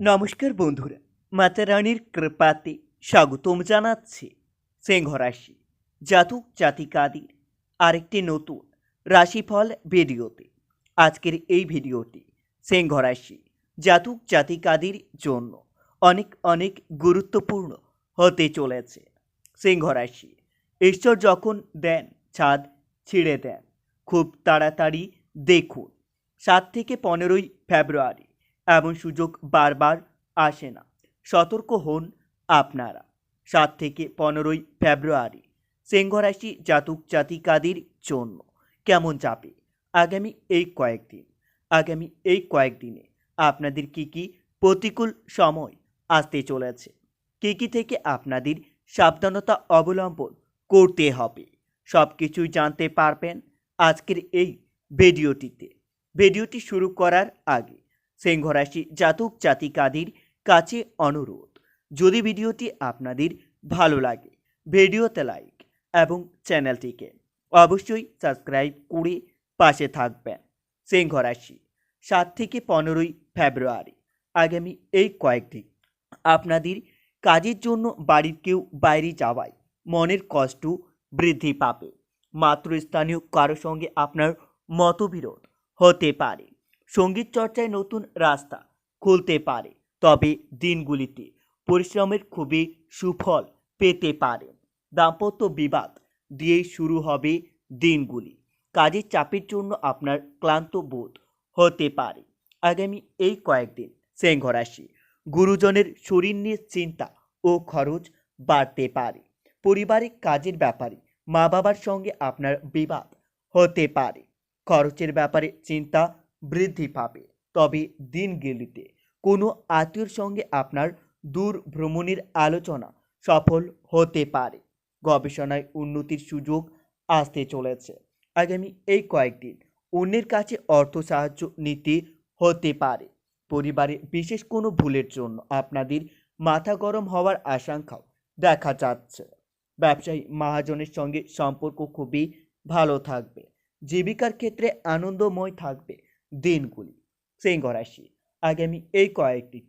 নমস্কার বন্ধুরা, মাতা রানীর কৃপাতে স্বাগতম জানাচ্ছি সিংহ রাশি জাতক জাতিকাদের আরেকটি নতুন রাশিফল ভিডিওতে। আজকের এই ভিডিওটি সিংহ রাশি জাতক জাতিকাদের জন্য অনেক অনেক গুরুত্বপূর্ণ হতে চলেছে। সিংহ রাশি, ঈশ্বর যখন দেন ছাদ ছিঁড়ে দেন, খুব তাড়াতাড়ি দেখুন, সাত থেকে পনেরোই ফেব্রুয়ারি এমন সুযোগ বারবার আসে না। সতর্ক হন আপনারা। সাত থেকে পনেরোই ফেব্রুয়ারি, সিংহরাশি জাতক জাতিকাদের জন্য কেমন যাবে? আগামী এই কয়েকদিন, আগামী এই কয়েকদিনে আপনাদের কি কি প্রতিকূল সময় আসতে চলেছে? কি কি থেকে আপনাদের সাবধানতা অবলম্বন করতে হবে? সব কিছুই জানতে পারবেন আজকের এই ভিডিওটিতে। ভিডিওটি শুরু করার আগে সিংহরাশি জাতক জাতিকাদের কাছে অনুরোধ। যদি ভিডিওটি আপনাদের ভালো লাগে, ভিডিওতে লাইক এবং চ্যানেলটিকে অবশ্যই সাবস্ক্রাইব করে পাশে থাকবেন। সিংহরাশি সাত থেকে পনেরোই ফেব্রুয়ারি আগামী এই কয়েকদিন আপনাদের কাজের জন্য বাড়ির কেউ বাইরে যাওয়ায় মনের কষ্ট বৃদ্ধি পাবে। মাতৃস্থানীয় কারও সঙ্গে আপনার মতবিরোধ হতে পারে। সংগীত চর্চায় নতুন রাস্তা খুলতে পারে, তবে দিনগুলিতে পরিশ্রমের খুবই সুফল পেতে পারেন দাম্পত্য বিবাদ দিয়েই শুরু হবে দিনগুলি। কাজের চাপের জন্য আপনার ক্লান্ত বোধ হতে পারে। আগামী এই কয়েকদিন সিংহ রাশি গুরুজনের শরীর নিয়ে চিন্তা ও খরচ বাড়তে পারে। পারিবারিক কাজের ব্যাপারে মা বাবার সঙ্গে আপনার বিবাদ হতে পারে। খরচের ব্যাপারে চিন্তা বৃদ্ধি পাবে। তবে দিনগুলিতে কোনো আত্মীয়র সঙ্গে আপনার দূর ভ্রমণের আলোচনা সফল হতে পারে। গবেষণায় উন্নতির সুযোগ আসতে চলেছে। আগামী এই কয়েকদিন অন্যের কাছে অর্থ সাহায্য নিতে হতে পারে। পরিবারে বিশেষ কোনো ভুলের জন্য আপনাদের মাথা গরম হওয়ার আশঙ্কাও দেখা যাচ্ছে। ব্যবসায়ী মহাজনের সঙ্গে সম্পর্ক খুবই ভালো থাকবে। জীবিকার ক্ষেত্রে আনন্দময় থাকবে। দিনগুলি। সিংহ রাশি আগামী এই কয়েকটি।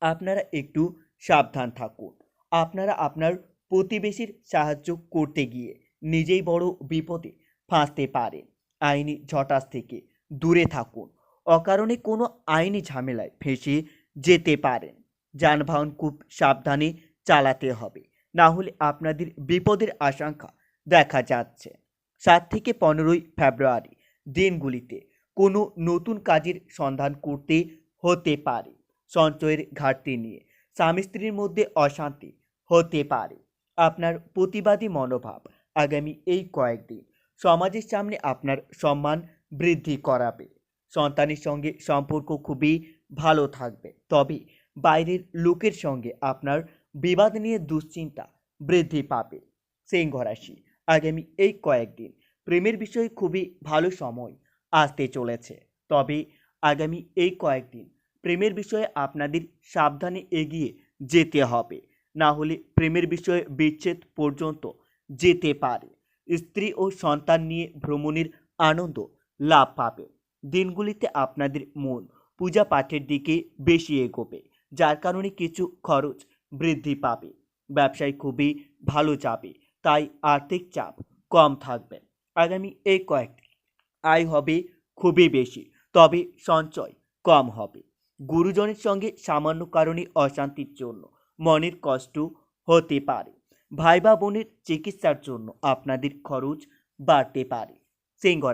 আপনারা একটু সাবধান থাকুন। আপনারা আপনার প্রতিবেশীর সাহায্য করতে গিয়ে নিজেই বড় বিপদে ফাঁসতে পারেন। আইনি ঝটাস থেকে দূরে থাকুন। অকারণে কোনো আইনি ঝামেলায় ফেঁসে যেতে পারেন। যানবাহন খুব সাবধানে চালাতে হবে। না হলে আপনাদের বিপদের আশঙ্কা দেখা যাচ্ছে। সাত থেকে পনেরোই ফেব্রুয়ারি দিনগুলিতে কোনো নতুন কাজের সন্ধান করতে হতে পারে, সঞ্চয়ের ঘাটতি নিয়ে। স্বামী স্ত্রীর মধ্যে অশান্তি হতে পারে। আপনার প্রতিবাদী মনোভাব আগামী এই কয়েকদিন সমাজের সামনে আপনার সম্মান বৃদ্ধি করাবে। সন্তানের সঙ্গে সম্পর্ক খুবই ভালো থাকবে। তবে বাইরের লোকের সঙ্গে আপনার বিবাদ নিয়ে দুশ্চিন্তা বৃদ্ধি পাবে। সিংহ রাশি আগামী এই কয়েকদিন প্রেমের বিষয়ে খুবই ভালো সময় আসতে চলেছে। তবে আগামী এই কয়েকদিন প্রেমের বিষয়ে আপনাদের সাবধানে এগিয়ে যেতে হবে। না হলে প্রেমের বিষয়ে বিচ্ছেদ পর্যন্ত যেতে পারে। স্ত্রী ও সন্তান নিয়ে ভ্রমণের আনন্দ লাভ পাবে। দিনগুলিতে আপনাদের মন পূজা পাঠের দিকে বেশি এগোবে, যার কারণে কিছু খরচ বৃদ্ধি পাবে। ব্যবসায় খুবই ভালো যাবে, তাই আর্থিক চাপ কম থাকবে। আগামী এই কয়েকটি আয় হবে খুবই বেশি, তবে সঞ্চয় কম হবে। গুরুজনের সঙ্গে সামান্য কারণে অশান্তির জন্য, মনের কষ্ট হতে পারে। ভাই বা বোনের চিকিৎসার জন্য আপনাদের খরচ বাড়তে পারে। সিংহ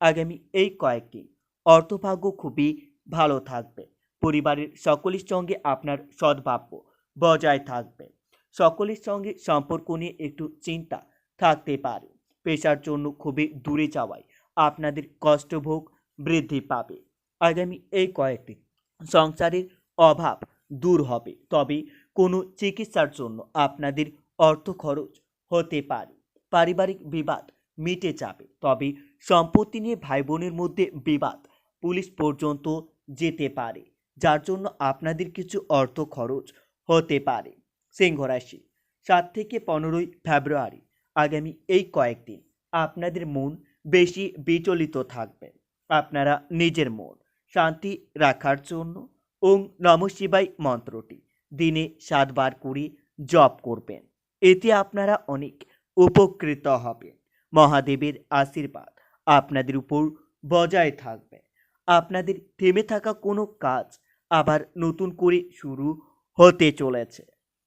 আগামী এই কয়েকদিন অর্থভাগ্য খুবই ভালো থাকবে। পরিবারের সকলের সঙ্গে আপনার সদ্ভাব্য বজায় থাকবে। সকলের সঙ্গে সম্পর্ক নিয়ে একটু চিন্তা থাকতে পারে। পেশার জন্য খুবই দূরে যাওয়ায় আপনাদের কষ্টভোগ বৃদ্ধি পাবে। আগামী এই কয়েকদিন সংসারের অভাব দূর হবে, তবে কোনো চিকিৎসার জন্য আপনাদের অর্থ খরচ হতে পারে। পারিবারিক বিবাদ মিটে যাবে, তবে সম্পত্তি নিয়ে ভাই বোনের মধ্যে বিবাদ পুলিশ পর্যন্ত যেতে পারে, যার জন্য আপনাদের কিছু অর্থ খরচ হতে পারে। সিংহ রাশি, সাত থেকে পনেরোই ফেব্রুয়ারি, আগামী এই কয়েকদিন আপনাদের মন বেশি বিচলিত থাকবে আপনারা নিজের মন শান্তি রাখার জন্য ওং নম শিবাই মন্ত্রটি দিনে সাতবার করে জপ করবেন। এতে আপনারা অনেক উপকৃত হবেন। মহাদেবের আশীর্বাদ আপনাদের উপর বজায় থাকবে। আপনাদের থেমে থাকা কোনো কাজ আবার নতুন করে শুরু হতে চলেছে।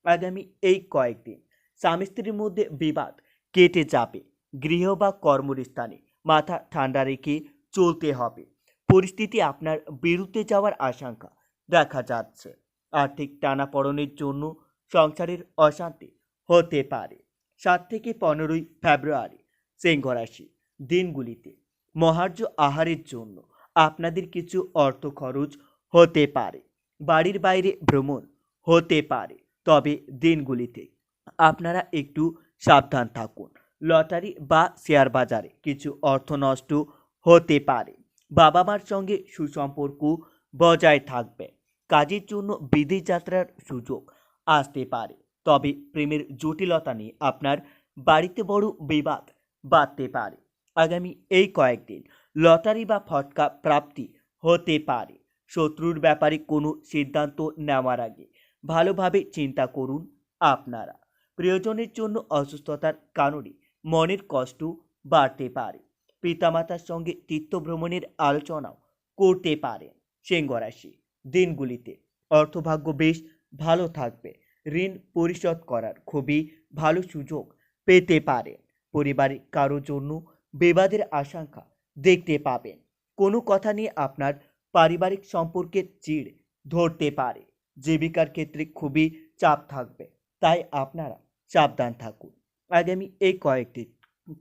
আগামী এই কয়েকদিন স্বামী স্ত্রীর মধ্যে বিবাদ কেটে যাবে। গৃহ বা কর্মস্থানে মাথা ঠান্ডা রেখে চলতে হবে। পরিস্থিতি আপনার বিরুদ্ধে যাওয়ার আশঙ্কা দেখা যাচ্ছে। আর্থিক টানাপড়নের জন্য সংসারের অশান্তি হতে পারে। সাত থেকে পনেরোই ফেব্রুয়ারি সিংহ রাশি দিনগুলিতে মহার্য আহারের জন্য আপনাদের কিছু অর্থ খরচ হতে পারে। বাড়ির বাইরে ভ্রমণ হতে পারে। তবে দিনগুলিতে আপনারা একটু সাবধান থাকুন। লটারি বা শেয়ার বাজারে কিছু অর্থ নষ্ট হতে পারে। বাবা মার সঙ্গে সুসম্পর্ক বজায় থাকবে। কাজের জন্য বিদেশ যাত্রার সুযোগ আসতে পারে। তবে প্রেমের জটিলতা নিয়ে আপনার বাড়িতে বড় বিবাদ বাড়তে পারে। আগামী এই কয়েকদিন লটারি বা ফটকা প্রাপ্তি হতে পারে। শত্রুর ব্যাপারে কোনো সিদ্ধান্ত নেওয়ার আগে ভালোভাবে চিন্তা করুন আপনারা। প্রিয়জনের জন্য অসুস্থতার কারণে মনের কষ্ট বাড়তে পারে। পিতামাতার সঙ্গে তীর্থভ্রমণের আলোচনাও করতে পারেন সিংহ রাশি দিনগুলিতে অর্থভাগ্য বেশ ভালো থাকবে। ঋণ পরিশোধ করার খুবই ভালো সুযোগ পেতে পারেন পরিবারে কারও জন্য বিবাদের আশঙ্কা দেখতে পাবেন। কোনো কথা নিয়ে আপনার পারিবারিক সম্পর্কের চিড় ধরতে পারে। জীবিকার ক্ষেত্রে খুবই চাপ থাকবে। তাই আপনারা সাবধান থাকুন। আগামী এই কয়েকটি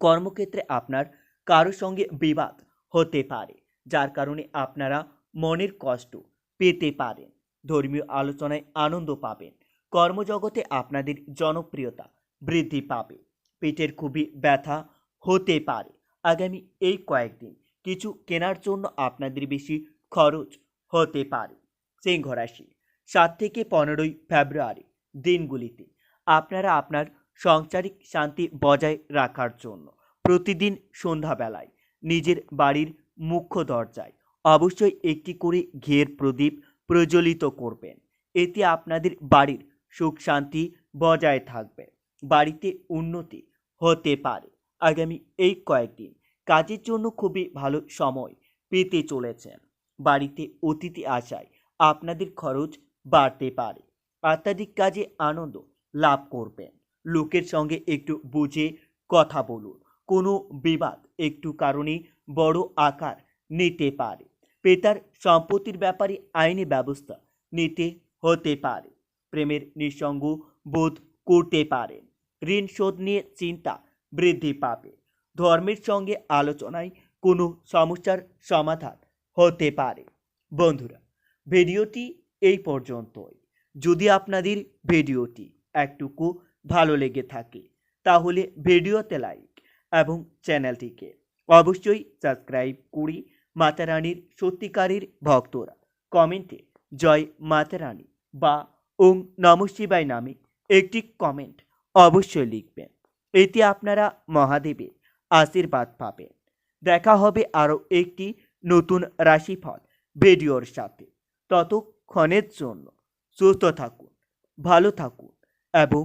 কর্মক্ষেত্রে আপনার কারও সঙ্গে বিবাদ হতে পারে, যার কারণে আপনারা মনের কষ্ট পেতে পারেন, ধর্মীয় আলোচনায় আনন্দ পাবেন, কর্মজগতে আপনাদের জনপ্রিয়তা বৃদ্ধি পাবে, পেটের খুবই ব্যথা হতে পারে। আগামী এই কয়েকদিন কিছু কেনার জন্য আপনাদের বেশি খরচ হতে পারে। সিংহ রাশি, সাত থেকে পনেরোই ফেব্রুয়ারি দিনগুলিতে আপনারা আপনার সাংসারিক শান্তি বজায় রাখার জন্য। প্রতিদিন সন্ধ্যাবেলায় নিজের বাড়ির মুখ্য দরজায় অবশ্যই একটি করে ঘিয়ের প্রদীপ প্রজ্বলিত করবেন। এতে আপনাদের বাড়ির সুখ শান্তি বজায় থাকবে। বাড়িতে উন্নতি হতে পারে। আগামী এই কয়েকদিন কাজের জন্য খুবই ভালো সময় পেতে চলেছেন। বাড়িতে অতিথি আসায় আপনাদের খরচ বাড়তে পারে। অত্যাধিক কাজে আনন্দ লাভ করবেন। লোকের সঙ্গে একটু বুঝে কথা বলুন। কোনো বিবাদ একটু কারণে বড় আকার নিতে পারে। পেতার সম্পত্তির ব্যাপারে আইনি ব্যবস্থা নিতে হতে পারে। প্রেমের নিঃসঙ্গ বোধ করতে পারেন ঋণ শোধ নিয়ে চিন্তা বৃদ্ধি পাবে। ধর্মের সঙ্গে আলোচনায় কোনো সমস্যার সমাধান হতে পারে। বন্ধুরা, ভিডিওটি এই পর্যন্তই। যদি আপনাদের ভিডিওটি একটুকু ভালো লেগে থাকে, তাহলে ভিডিওতে লাইক এবং চ্যানেলটিকে অবশ্যই সাবস্ক্রাইব করি মাতা রানীর সত্যিকারের ভক্তরা কমেন্টে জয় মাতা রানী বা ওং নম শিবায় নামে একটি কমেন্ট অবশ্যই লিখবেন। এতে আপনারা মহাদেবের আশীর্বাদ পাবেন। দেখা হবে আরও একটি নতুন রাশিফল ভিডিওর সাথে। ততক্ষণের জন্য সুস্থ থাকুন, ভালো থাকুন এবং